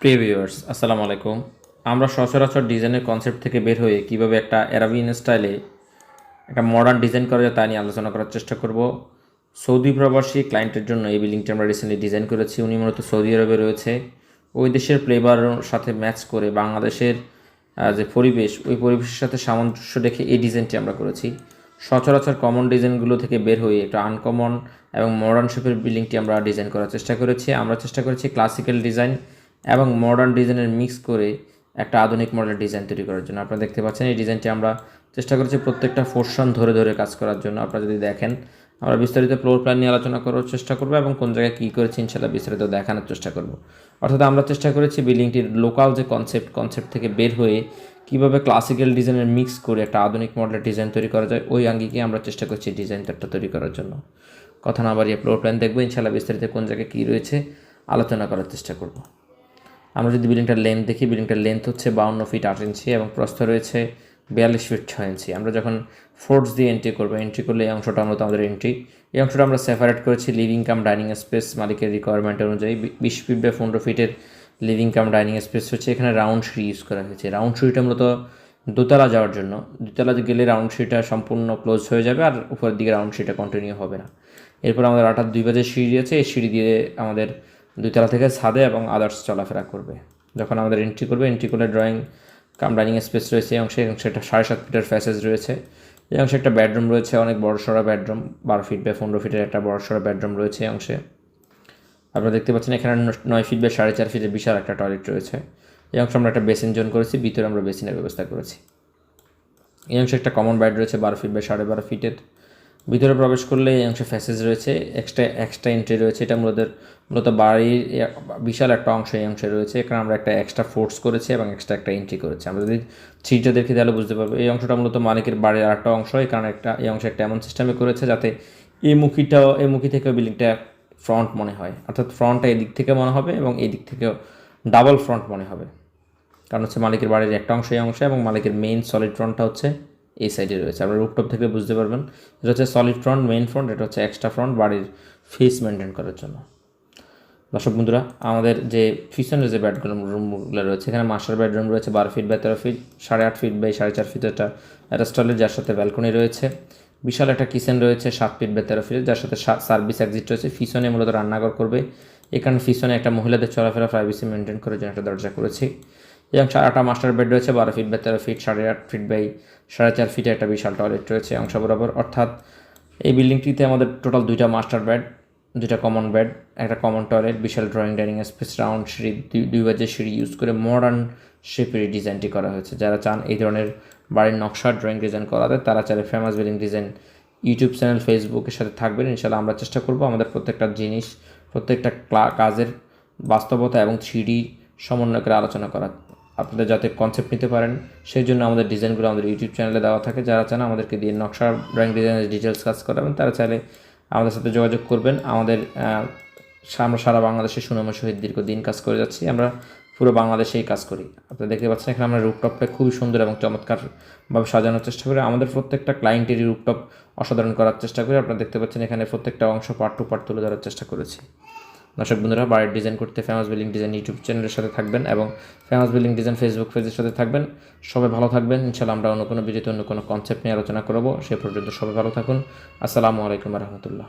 প্রিয় ভিউয়ার্স, আসসালামু আলাইকুম। আমরা সচরাচর ডিজাইনের কনসেপ্ট থেকে বের হয়ে কীভাবে একটা অ্যারাবিয়ান স্টাইলে একটা মডার্ন ডিজাইন করা যায় তা নিয়ে আলোচনা করার চেষ্টা করব। সৌদি প্রবাসী ক্লায়েন্টের জন্য এই বিল্ডিংটি আমরা রিসেন্টলি ডিজাইন করেছি। উনি মূলত সৌদি আরবে রয়েছে। ওই দেশের ফ্লেভার সাথে ম্যাচ করে বাংলাদেশের যে পরিবেশ, ওই পরিবেশের সাথে সামঞ্জস্য রেখে এই ডিজাইনটি আমরা করেছি। সচরাচর কমন ডিজাইনগুলো থেকে বের হয়ে একটা আনকমন এবং মডার্ন শেপের বিল্ডিংটি আমরা ডিজাইন করার চেষ্টা করেছি। আমরা চেষ্টা করেছি ক্লাসিক্যাল ডিজাইন এবং মডার্ন ডিজাইনের মিক্স করে একটা আধুনিক মডেলের ডিজাইন তৈরি করার জন্য। আপনারা দেখতে পাচ্ছেন এই ডিজাইনটি আমরা চেষ্টা করেছি প্রত্যেকটা পোর্শন ধরে ধরে কাজ করার জন্য। আপনারা যদি দেখেন, আমরা বিস্তারিত ফ্লোর প্ল্যান নিয়ে আলোচনা করার চেষ্টা করব এবং কোন জায়গায় কী করেছি ইনশাল্লাহ বিস্তারিত দেখানোর চেষ্টা করব। অর্থাৎ আমরা চেষ্টা করেছি বিল্ডিংটির লোকাল যে কনসেপ্ট কনসেপ্ট থেকে বের হয়ে কীভাবে ক্লাসিক্যাল ডিজাইনের মিক্স করে একটা আধুনিক মডেলের ডিজাইন তৈরি করা যায়, ওই আঙ্গিকে আমরা চেষ্টা করছি ডিজাইনটা তৈরি করার জন্য। কথা না বাড়িয়ে ফ্লোর প্ল্যান দেখব ইনশাল্লাহ বিস্তারিত কোন জায়গায় কী রয়েছে আলোচনা করার চেষ্টা করব। আমরা যদি বিল্ডিংটার লেন্থ দেখি, বিল্ডিংটার লেন্থ হচ্ছে বাউন্ন ফিট আট ইঞ্চি এবং প্রস্থ রয়েছে বিয়াল্লিশ ফিট ছয় ইঞ্চি। আমরা যখন ফোর্স দিয়ে এন্ট্রি করব এন্ট্রি করলে এই অংশটা মূলত আমাদের এন্ট্রি এই অংশটা আমরা সেপারেট করেছি লিভিং কাম ডাইনিং স্পেস মালিকের রিকোয়ারমেন্ট অনুযায়ী। বিশ ফিট বা পনেরো ফিটের লিভিং কাম ডাইনিং স্পেস হচ্ছে এখানে রাউন্ড সিঁড়ি ইউজ করা হয়েছে। রাউন্ড সিঁড়িটা মূলত দোতলা যাওয়ার জন্য। দোতলা গেলে রাউন্ড সিঁড়িটা সম্পূর্ণ ক্লোজ হয়ে যাবে আর উপরের দিকে রাউন্ড সিঁড়িটা কন্টিনিউ হবে না। এরপর আমাদের আটার দুই বাজে সিঁড়ি আছে, এই সিঁড়ি দিয়ে আমাদের দুইতলা থেকে ছাদে এবং আদার্স চলাফেরা করবে। যখন আমাদের এন্ট্রি করবে এন্ট্রি করলে ড্রয়িং কাম ডাইনিং স্পেস রয়েছে, এই অংশে অংশে একটা সাড়ে সাত ফিটের ফ্যাসেজ রয়েছে। এই অংশে একটা বেডরুম রয়েছে, অনেক বড় সড়ো বেডরুম বারো ফিট বা পনেরো ফিটের একটা বড় সড়ো বেডরুম রয়েছে এই অংশে। আপনারা দেখতে পাচ্ছেন এখানে নয় ফিট বা সাড়ে চার ফিটের বিশাল একটা টয়লেট রয়েছে। এই অংশে আমরা একটা বেসিন জোন করেছি, ভিতরে আমরা বেসিনের ব্যবস্থা করেছি। এই অংশে একটা কমন বেড রয়েছে, বারো ফিট বা সাড়ে বারো ফিটের ভিতরে প্রবেশ করলে এই অংশে ফ্যাসেজ রয়েছে এক্সট্রা এক্সট্রা এন্ট্রি রয়েছে। এটা মূলত মূলত বাড়ির বিশাল একটা অংশ এই অংশে রয়েছে এখানে আমরা একটা এক্সট্রা ফোর্স করেছি এবং এক্সট্রা একটা এন্ট্রি করেছি। আমরা যদি সিটটা দেখি তাহলে বুঝতে পারব, এই অংশটা মূলত মালিকের বাড়ির আর একটা অংশ এখানে একটা, এই অংশে একটা এমন সিস্টেমে করেছে যাতে এই মুখিটাও, এই মুখী থেকে বিল্ডিংটা ফ্রন্ট মনে হয়। অর্থাৎ ফ্রন্টটা এদিক থেকে মনে হবে এবং এই দিক থেকেও ডাবল ফ্রন্ট মনে হবে। কারণ হচ্ছে মালিকের বাড়ির একটা অংশ এই অংশে এবং মালিকের মেইন সলিড ফ্রন্টটা হচ্ছে এই সাইডে রয়েছে। আপনারা রুপটপ থেকে বুঝতে পারবেন, এটা হচ্ছে সলিড ফ্রন্ট মেইন ফ্রন্ট এটা হচ্ছে এক্সট্রা ফ্রন্ট বাড়ির ফেস মেনটেন করার জন্য। দর্শক বন্ধুরা, আমাদের যে পিছনের যে বেডরুম রুমগুলো রয়েছে, এখানে মাস্টার বেডরুম রয়েছে, বারো ফিট বাই তেরো ফিট সাড়ে আট ফিট বাই সাড়ে চার ফিট একটা অ্যাটাস্টলের যার সাথে ব্যালকনি রয়েছে। বিশাল একটা কিচেন রয়েছে, সাত ফিট বাই তেরো ফিট যার সাথে সার্ভিস এক্সিট রয়েছে। পিছনে মূলত রান্নাঘর করবে। এখানে পিছনে একটা মহিলাদের চলাফেরা প্রাইভেসি মেনটেন করার জন্য একটা দরজা করেছি। এবং চারটা মাস্টার বেড রয়েছে, বারো ফিট বাই তেরো ফিট সাড়ে আট ফিট বাই সাড়ে চার ফিটে একটা বিশাল টয়লেট রয়েছে অংশ বরাবর। অর্থাৎ এই বিল্ডিংটিতে আমাদের টোটাল দুইটা মাস্টার বেড দুইটা কমন বেড একটা কমন টয়লেট বিশাল ড্রয়িং ডাইনিং স্পেস রাউন্ড সিঁড়ি দুই বাজে সিঁড়ি ইউজ করে মডার্ন শেপের ডিজাইনটি করা হয়েছে। যারা চান এই ধরনের বাড়ির নকশা ড্রয়িং ডিজাইন করাতে, তারা চাইলে famous building design YouTube channel ফেসবুকের সাথে থাকবেন। ইনশাল্লাহ আমরা চেষ্টা করব আমাদের প্রত্যেকটা জিনিস, প্রত্যেকটা কাজের বাস্তবতা এবং থ্রিডি সমন্বয় করে আলোচনা করা আপনাদের যাতে কনসেপ্ট নিতে পারেন সেই জন্য আমাদের ডিজাইনগুলো আমাদের ইউটিউব চ্যানেলে দেওয়া থাকে। যারা চান আমাদেরকে দিয়ে নকশা ড্রয়িং ডিজাইনের ডিটেলস কাজ করাবেন, তারা চাইলে আমাদের সাথে যোগাযোগ করবেন। আমাদের আমরা সারা বাংলাদেশে সুনামের সহিত দীর্ঘদিন কাজ করে যাচ্ছি। আমরা পুরো বাংলাদেশেই কাজ করি। আপনারা দেখতে পাচ্ছেন এখানে আমরা রুপটপটা খুবই সুন্দর এবং চমৎকারভাবে সাজানোর চেষ্টা করি। আমাদের প্রত্যেকটা ক্লায়েন্টেরই রুপটপ অসাধারণ করার চেষ্টা করি। আপনারা দেখতে পাচ্ছেন এখানে প্রত্যেকটা অংশ পার্ট টু পার্ট তুলে ধরার চেষ্টা করেছি। দর্শক বন্ধুরা বাড়ির ডিজাইন করতে ফেমাস বিল্ডিং ডিজাইন ইউটিউব চ্যানেলের সাথে থাকবেন এবং ফেমাস বিল্ডিং ডিজাইন ফেসবুক পেজের সাথে থাকবেন। সবাই ভালো থাকবেন। ইনশাল্লাহ আমরা অন্য কোনো ভিডিওতে অন্য কোনো কনসেপ্ট নিয়ে আলোচনা করব। সে পর্যন্ত সবাই ভালো থাকুন। আসসালামু আলাইকুম রহমতুল্লাহ।